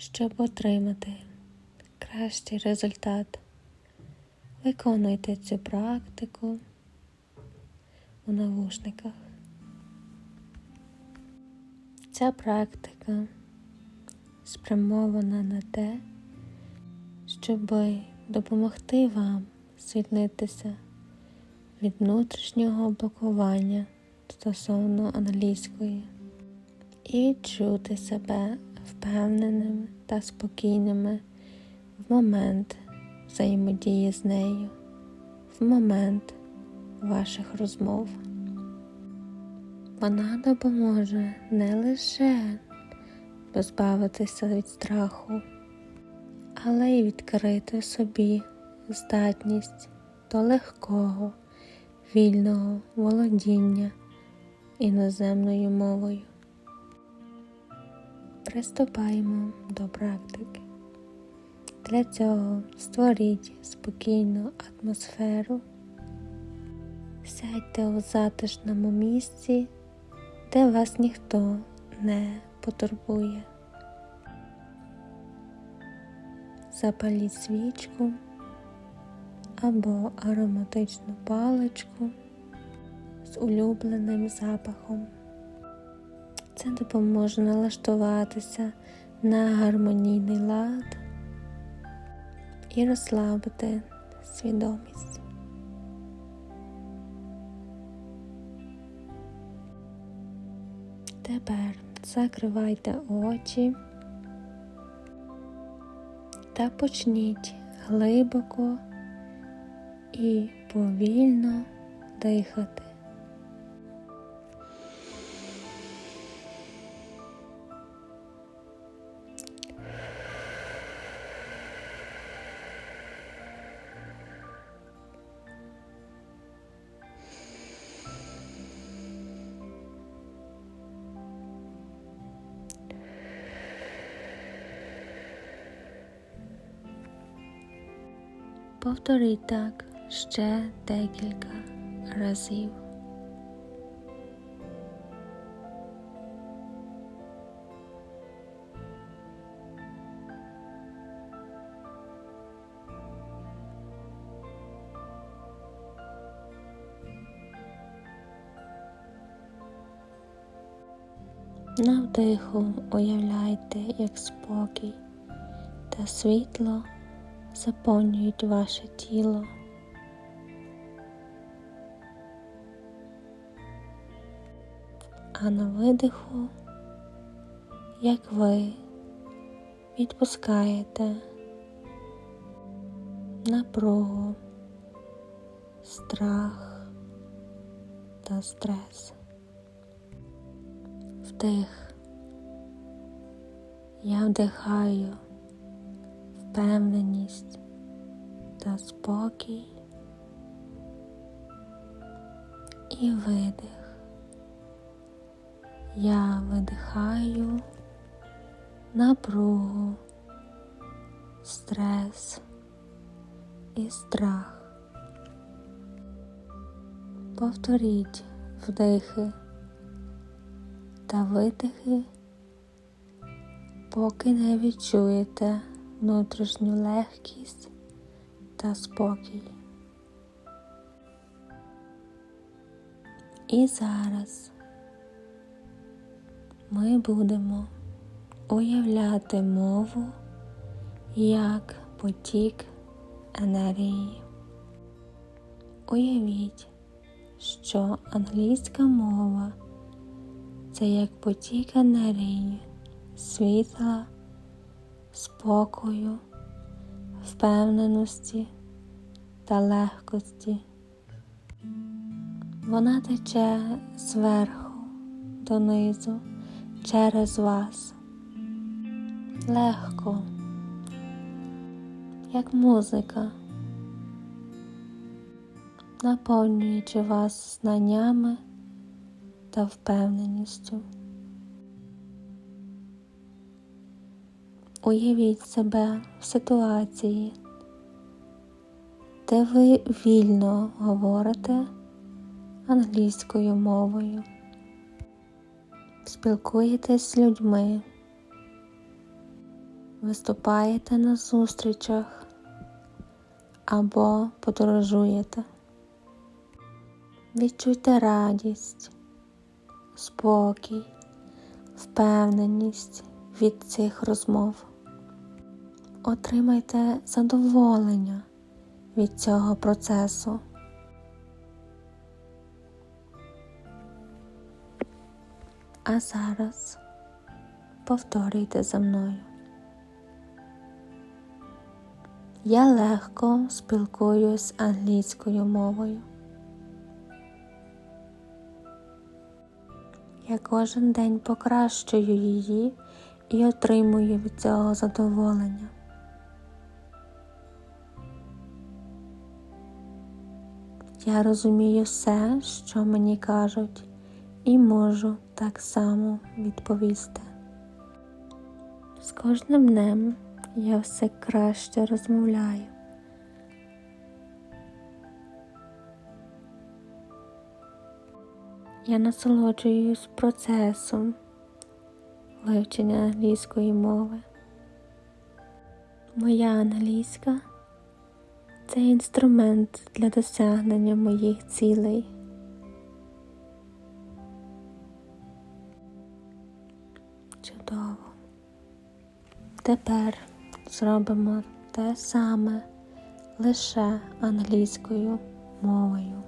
Щоб отримати кращий результат, виконуйте цю практику у навушниках. Ця практика спрямована на те, щоб допомогти вам звільнитися від внутрішнього блокування стосовно англійської і відчути себе впевненими та спокійними в момент взаємодії з нею, в момент ваших розмов. Вона допоможе не лише позбавитися від страху, але й відкрити собі здатність до легкого, вільного володіння іноземною мовою. Приступаємо до практики. Для цього створіть спокійну атмосферу, сядьте у затишному місці, де вас ніхто не потурбує. Запаліть свічку або ароматичну паличку з улюбленим запахом. Це допоможе налаштуватися на гармонійний лад і розслабити свідомість. Тепер закривайте очі та почніть глибоко і повільно дихати. Повторіть так ще декілька разів. На вдиху уявляйте, як спокій та світло заповнюють ваше тіло. А на видиху, як ви відпускаєте напругу, страх та стрес. Вдих. Я вдихаю впевненість та спокій і видих. Я видихаю напругу, стрес і страх. Повторіть вдихи та видихи, поки не відчуєте внутрішню легкість та спокій. І зараз ми будемо уявляти мову як потік енергії. Уявіть, що англійська мова це як потік енергії, світла спокою, впевненості та легкості. Вона тече зверху донизу через вас. Легко, як музика, наповнюючи вас знаннями та впевненістю. Уявіть себе в ситуації, де ви вільно говорите англійською мовою, спілкуєтесь з людьми, виступаєте на зустрічах або подорожуєте. Відчуйте радість, спокій, впевненість від цих розмов. Отримайте задоволення від цього процесу. А зараз повторюйте за мною. Я легко спілкуюсь англійською мовою. Я кожен день покращую її і отримую від цього задоволення. Я розумію все, що мені кажуть, і можу так само відповісти. З кожним днем я все краще розмовляю. Я насолоджуюсь процесом вивчення англійської мови. Моя англійська це інструмент для досягнення моїх цілей. Чудово. Тепер зробимо те саме лише англійською мовою.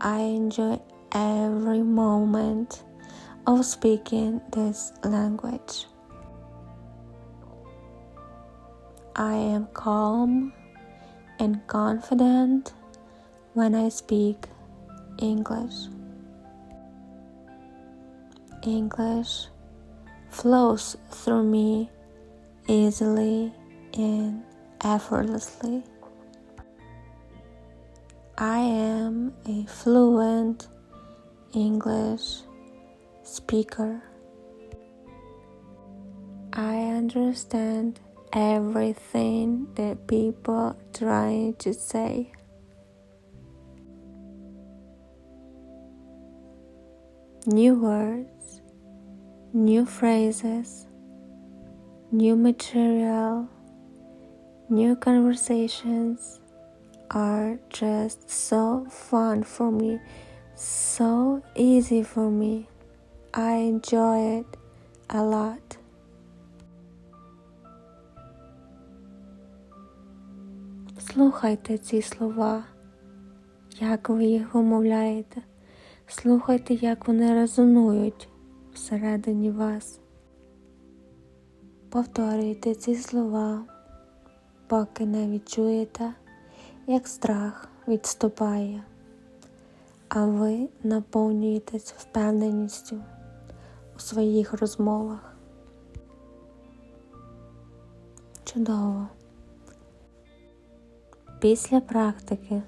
I enjoy every moment of speaking this language. I am calm and confident when I speak English. English flows through me easily and effortlessly. I am a fluent English speaker. I understand everything that people try to say. New words, new phrases, new material, new conversations are just so fun for me, so easy for me. I enjoy it a lot. Слухайте ці слова, як ви їх вимовляєте. Слухайте, як вони резонують всередині вас. Повторюйте ці слова, поки не відчуєте, як страх відступає, а ви наповнюєтесь впевненістю у своїх розмовах. Чудово. Після практики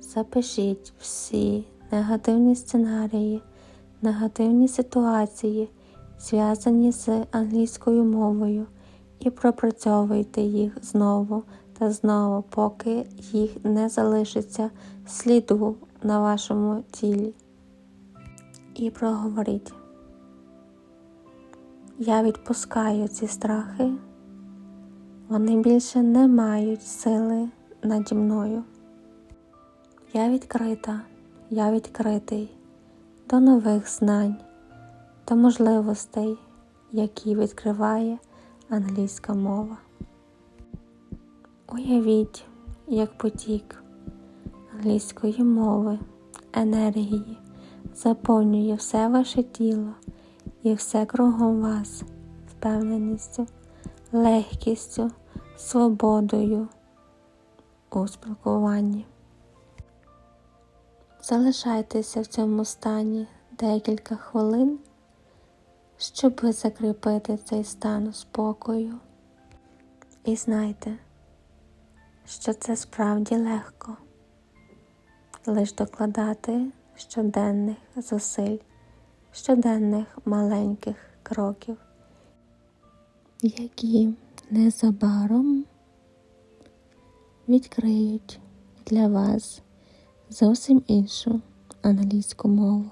запишіть всі негативні сценарії, негативні ситуації, зв'язані з англійською мовою, і пропрацьовуйте їх знову та знову, поки їх не залишиться сліду на вашому тілі. І проговоріть. Я відпускаю ці страхи, вони більше не мають сили наді мною. Я відкрита, я відкритий до нових знань, до можливостей, які відкриває англійська мова. Уявіть, як потік англійської мови, енергії заповнює все ваше тіло і все кругом вас впевненістю, легкістю, свободою у спілкуванні. Залишайтеся в цьому стані декілька хвилин, щоб закріпити цей стан спокою. І знайте, що це справді легко, лиш докладати щоденних зусиль, щоденних маленьких кроків, які незабаром відкриють для вас зовсім іншу англійську мову.